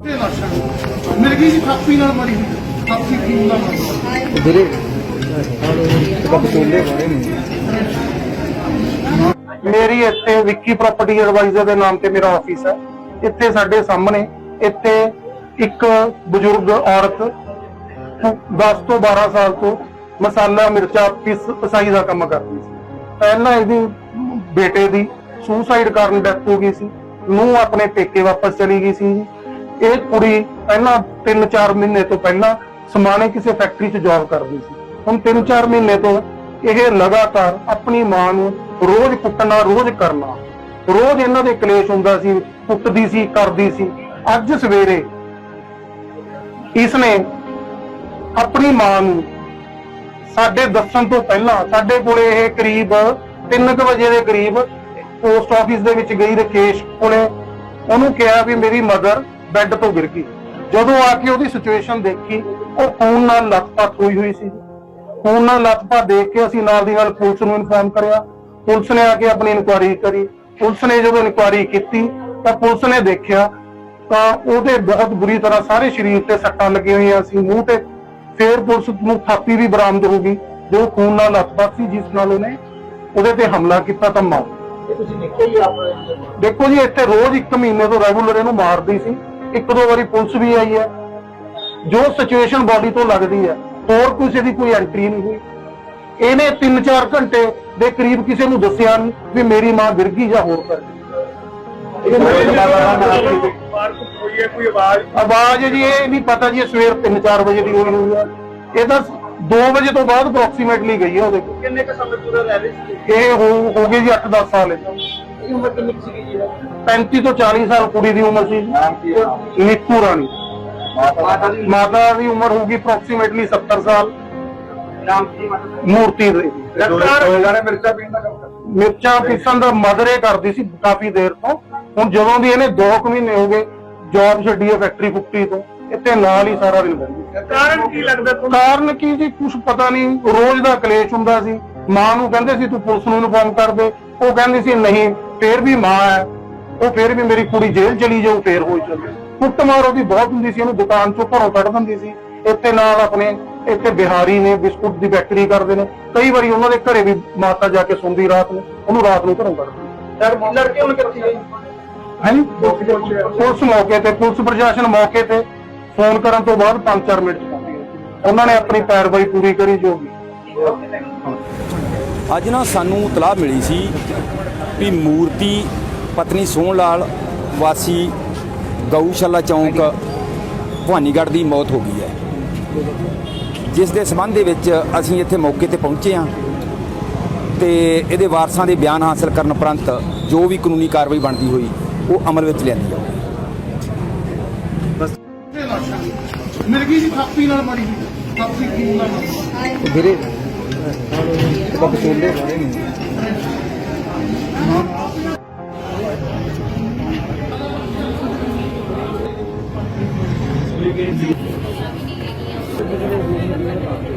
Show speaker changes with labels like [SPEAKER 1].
[SPEAKER 1] ਤੇ ਲਾਸ਼ਾਂ ਮਿਲ ਗਈ ਜੀ ਥਾਪੀ ਨਾਲ ਮਰੀ ਹੋਈ। ਥਾਪੀ ਕੀ ਨਾਲ ਮਰੀ
[SPEAKER 2] ਵੀਰੇ ਕੱਪ ਚੋਲੇ ਖੜੇ
[SPEAKER 1] ਮੇਰੀ ਇੱਥੇ ਵਿੱਕੀ ਪ੍ਰਾਪਰਟੀ ਐਡਵਾਈਜ਼ਰ ਦੇ ਨਾਮ ਤੇ ਮੇਰਾ ਆਫਿਸ ਹੈ। ਇੱਥੇ ਸਾਡੇ ਸਾਹਮਣੇ ਇੱਥੇ ਇੱਕ ਬਜ਼ੁਰਗ ਔਰਤ 10 ਤੋਂ 12 ਸਾਲ ਤੋਂ ਮਸਾਲਾ, ਮਿਰਚਾ, ਪਿਸ ਪਸਾਈ ਦਾ ਕੰਮ ਕਰਦੀ ਸੀ। ਪਹਿਲਾਂ ਇਹਦੀ ਬੇਟੇ ਦੀ ਸੁਸਾਈਡ ਕਾਰਨ ਡੈਥ ਹੋ ਗਈ ਸੀ। ਨੂੰ ਆਪਣੇ ਪੇਕੇ ਵਾਪਸ ਚਲੀ ਗਈ ਸੀ ਇਹ ਕੁੜੀ ਪਹਿਲਾਂ 3-4 ਮਹੀਨੇ ਤੋਂ ਪਹਿਲਾਂ ਸਮਾਣੇ ਕਿਸੇ ਫੈਕਟਰੀ 'ਚ ਜੌਬ ਕਰਦੀ ਸੀ। ਹੁਣ 3-4 ਮਹੀਨੇ ਤੋਂ ਇਹ ਲਗਾਤਾਰ ਆਪਣੀ ਮਾਂ ਨੂੰ ਰੋਜ਼ ਕੁੱਟਣਾ, ਰੋਜ਼ ਕਰਨਾ। ਰੋਜ਼ ਇਹਨਾਂ ਦੇ ਕਲੇਸ਼ ਹੁੰਦਾ ਸੀ, ਕੁੱਟਦੀ ਸੀ, ਕਰਦੀ ਸੀ। ਅੱਜ ਸਵੇਰੇ ਇਸਨੇ ਆਪਣੀ ਮਾਂ ਨੂੰ ਸਾਡੇ ਦੱਸਣ ਤੋਂ ਪਹਿਲਾਂ ਸਾਡੇ ਕੋਲੇ ਇਹ ਕਰੀਬ 3:00 ਵਜੇ ਦੇ ਕਰੀਬ ਪੋਸਟ ਆਫਿਸ ਦੇ ਵਿੱਚ ਗਈ ਰਕੇਸ਼ ਕੋਲੇ। ਉਹਨੂੰ ਕਿਹਾ ਵੀ ਮੇਰੀ ਮਦਰ ਬੈੱਡ ਤੋਂ ਗਿਰ ਗਈ। ਜਦੋਂ ਆ ਕੇ ਉਹਦੀ ਸਿਚੁਏਸ਼ਨ ਦੇਖੀ ਉਹ ਖੂਨ ਨਾਲ ਲੱਤਪੱਤ ਹੋਈ ਹੋਈ ਸੀ। ਖੂਨ ਨਾਲ ਲੱਤਪੱਤ ਦੇਖ ਕੇ ਅਸੀਂ ਨਾਲ ਦੀ ਨਾਲ ਪੁਲਿਸ ਨੂੰ ਇਨਫੋਰਮ ਕਰਿਆ। ਪੁਲਿਸ ਨੇ ਆ ਕੇ ਆਪਣੀ ਇਨਕੁਆਇਰੀ ਕਰੀ। ਪੁਲਿਸ ਨੇ ਜਦੋਂ ਇਨਕੁਆਇਰੀ ਕੀਤੀ ਤਾਂ ਪੁਲਿਸ ਨੇ ਦੇਖਿਆ ਤਾਂ ਉਹਦੇ ਬਹੁਤ ਬੁਰੀ ਤਰ੍ਹਾਂ ਸਾਰੇ ਸਰੀਰ ਤੇ ਸੱਟਾਂ ਲੱਗੀਆਂ ਹੋਈਆਂ ਸੀ ਮੂੰਹ ਤੇ। ਫੇਰ ਪੁਲਿਸ ਨੂੰ ਥਾਪੀ ਵੀ ਬਰਾਮਦ ਹੋ ਗਈ ਜੋ ਖੂਨ ਨਾਲ ਲੱਤਪੱਤ ਸੀ ਜਿਸ ਨਾਲ ਉਹਨੇ ਉਹਦੇ ਤੇ ਹਮਲਾ ਕੀਤਾ ਤਾਂ ਮਾਰ ਦੇਖੋ ਜੀ ਇੱਥੇ ਰੋਜ਼ ਇੱਕ ਮਹੀਨੇ ਤੋਂ ਰੈਗੂਲਰ ਇਹਨੂੰ ਮਾਰਦੀ ਸੀ। ਇੱਕ ਦੋ ਵਾਰੀ ਪੁਲਿਸ ਵੀ ਆਈ ਹੈ। ਜੋ ਸਿਚੁਏਸ਼ਨ ਬਾਡੀ ਤੋਂ ਲੱਗਦੀ ਹੈ ਹੋਰ ਕਿਸੇ ਦੀ ਕੋਈ ਐਂਟਰੀ ਨਹੀਂ ਹੋਈ। ਇਹਨੇ 3-4 ਘੰਟੇ ਦੇ ਕਰੀਬ ਕਿਸੇ ਨੂੰ ਦੱਸਿਆ ਨਹੀਂ ਵੀ ਮੇਰੀ ਮਾਂ ਗਿਰ ਗਈ ਜਾਂ ਹੋਰ ਕਰ
[SPEAKER 2] ਆਵਾਜ਼
[SPEAKER 1] ਆਵਾਜ਼ ਜੀ ਇਹ ਨਹੀਂ ਪਤਾ ਜੀ ਸਵੇਰ 3-4 ਵਜੇ ਦੀ ਹੋਈ ਹੋਈ ਹੈ ਇਹ ਤਾਂ 2 ਵਜੇ ਤੋਂ ਬਾਅਦ ਅਪਰੋਕਸੀਮੇਟਲੀ ਗਈ ਹੈ ਉਹਦੇ ਕੋਲ।
[SPEAKER 2] ਕਿੰਨੇ ਕ ਸਮੇਂ ਪੂਰਾ ਲੈ ਲਈ ਸੀ?
[SPEAKER 1] ਇਹ ਹੋ ਹੋ ਗਏ ਜੀ 8-10 ਸਾਲ ਇਹ
[SPEAKER 2] ਇਹ ਉਮਰ ਕਿੰਨੀ ਕੁ ਸੀਗੀ ਜੀ
[SPEAKER 1] 35 ਤੋਂ 40 ਸਾਲ ਕੁੜੀ ਦੀ ਉਮਰ ਸੀ।
[SPEAKER 2] ਨਾਮ ਕੀ ਹੈ?
[SPEAKER 1] ਨੀਤੂ ਰਾਣੀ।
[SPEAKER 2] ਮਾਤਾ ਦੀ
[SPEAKER 1] ਮਾਤਾ ਦੀ ਉਮਰ ਹੋਊਗੀ ਅਪਰੋਕਸੀਮੇਟਲੀ 70 ਸਾਲ।
[SPEAKER 2] ਨਾਮ ਕੀ ਮਤਲਬ
[SPEAKER 1] ਮੂਰਤੀ ਦੇ।
[SPEAKER 2] ਹੋ ਜਾਣੇ ਮਿਰਚਾ ਪੀਣ ਦਾ ਕੰਮ ਕਰਦਾ।
[SPEAKER 1] ਮਿਰਚਾਂ ਪੀਸਣ ਦਾ ਮਦਰੇ ਕਰਦੀ ਸੀ ਕਾਫੀ ਦੇਰ ਤੋਂ। ਹੁਣ ਜਦੋਂ ਦੀ ਇਹਨੇ 2 ਮਹੀਨੇ ਹੋ ਗਏ ਜੌਬ ਛੱਡੀ ਹੈ ਫੈਕਟਰੀ ਫੁਕਟਰੀ ਤੋਂ ਇੱਥੇ ਨਾਲ ਹੀ ਸਾਰਾ ਦਿਨ ਰਹਿੰਦੀ
[SPEAKER 2] ਕਾਰਨ ਕੀ ਲੱਗਦਾ ਤੁਹਾਨੂੰ?
[SPEAKER 1] ਕਾਰਨ ਕੀ ਜੀ? ਕੁਝ ਪਤਾ ਨਹੀਂ। ਰੋਜ਼ ਦਾ ਕਲੇਸ਼ ਹੁੰਦਾ ਸੀ। ਮਾਂ ਨੂੰ ਕਹਿੰਦੇ ਸੀ ਤੂੰ ਪੁਲਿਸ ਨੂੰ ਇਨਫੋਰਮ ਕਰ ਦੇ। ਉਹ ਕਹਿੰਦੀ ਸੀ ਨਹੀਂ ਫੇਰ ਵੀ ਮਾਂ ਹੈ ਉਹ ਫੇਰ ਵੀ ਮੇਰੀ ਕੁੜੀ ਜੇਲ੍ਹ ਚਲੀ ਜਾਊ ਫੇਰ ਹੋਈ ਚੱਲੇ ਕੁੱਟਮਾਰ ਉਹਦੀ ਬਹੁਤ ਹੁੰਦੀ ਸੀ ਉਹਨੂੰ ਦੁਕਾਨ ਚੋਂ ਘਰੋਂ ਕੱਢ ਦਿੰਦੀ ਸੀ। ਇੱਥੇ ਨਾਲ ਆਪਣੇ ਇੱਥੇ ਬਿਹਾਰੀ ਨੇ ਬਿਸਕੁਟ ਦੀ ਫੈਕਟਰੀ ਕਰਦੇ ਨੇ। ਕਈ ਵਾਰੀ ਉਹਨਾਂ ਦੇ ਘਰੇ ਵੀ ਮਾਤਾ ਜਾ ਕੇ ਸੌਂਦੀ ਰਾਤ ਨੂੰ ਉਹਨੂੰ ਰਾਤ ਨੂੰ ਘਰੋਂ ਕੱਢਦੀ
[SPEAKER 2] ਸਰ ਲੜਕੇ ਹੁਣ ਕਿੱਥੇ ਗਏ
[SPEAKER 1] ਹੈ ਨੀ ਪੁਲਿਸ ਮੌਕੇ ਤੇ ਪੁਲਿਸ ਪ੍ਰਸ਼ਾਸਨ ਮੌਕੇ ਤੇ ਫੋਨ ਕਰਨ ਤੋਂ ਬਾਅਦ 5-4 ਮਿੰਟ ਚ ਪਹੁੰਚ ਉਹਨਾਂ ਨੇ ਆਪਣੀ ਪੈਰਵਾਈ ਪੂਰੀ ਕਰੀ ਜੋ ਵੀ।
[SPEAKER 3] ਅੱਜ ਨਾ ਸਾਨੂੰ ਇਤਲਾਹ ਮਿਲੀ ਸੀ ਵੀ ਮੂਰਤੀ ਪਤਨੀ ਸੋਹਣ ਲਾਲ ਵਾਸੀ ਗਊਸ਼ਾਲਾ ਚੌਂਕ ਭਵਾਨੀਗੜ੍ਹ ਦੀ ਮੌਤ ਹੋ ਗਈ ਹੈ। ਜਿਸ ਦੇ ਸਬੰਧ ਦੇ ਵਿੱਚ ਅਸੀਂ ਇੱਥੇ ਮੌਕੇ ਤੇ ਪਹੁੰਚੇ ਹਾਂ ਤੇ ਇਹਦੇ ਵਾਰਸਾਂ ਦੇ ਬਿਆਨ ਹਾਸਲ ਕਰਨ ਉਪਰੰਤ ਜੋ ਵੀ ਕਾਨੂੰਨੀ ਕਾਰਵਾਈ ਬਣਦੀ ਹੋਈ ਉਹ ਅਮਲ ਵਿੱਚ ਲਿਆਂਦੀ ਜਾਊਗੀ।
[SPEAKER 1] ਮਿਲ ਗਈ ਜੀ ਥਾਪੀ ਨਾਲ ਮਰੀ ਹੋਈ। ਥਾਪੀ ਕੀ ਨਾਲ
[SPEAKER 2] ਵੀਰੇ ਕੱਪ Thank you.